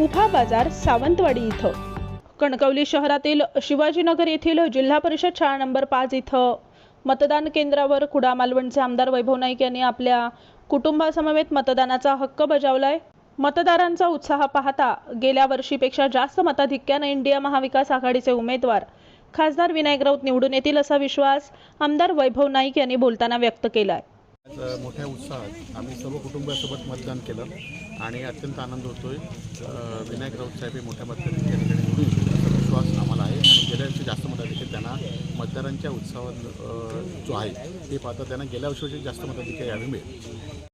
उभा बाजार सावंतवाडी इथं. कणकवली शहरातील शिवाजीनगर येथील जिल्हा परिषद शाळा नंबर पाच इथं मतदान केंद्रावर कुडा मालवणचे आमदार वैभव नाईक यांनी आपल्या कुटुंबासमवेत मतदानाचा हक्क बजावलाय. मतदारांचा उत्साह पाहता गेल्या वर्षीपेक्षा जास्त मताधिक्यानं इंडिया महाविकास आघाडीचे उमेदवार खासदार विनायक राऊत निवडून येतील असा विश्वास आमदार वैभव नाईक यांनी बोलताना व्यक्त केलाय. मोठ्या उत्साहात आम्ही सर्व कुटुंबासोबत मतदान केलं आणि अत्यंत आनंद होतोय. आहे विनायक राऊत साहेब हे मोठ्या मतदान ठिकाणी निवडून असा विश्वास आम्हाला आहे आणि गेल्या वर्षी जास्त मताधिक्य त्यांना मतदारांच्या उत्साहात जो आहे ते पाहता त्यांना गेल्या वर्षीपेक्षा जास्त मताधिक्य यावेळी मिळेल.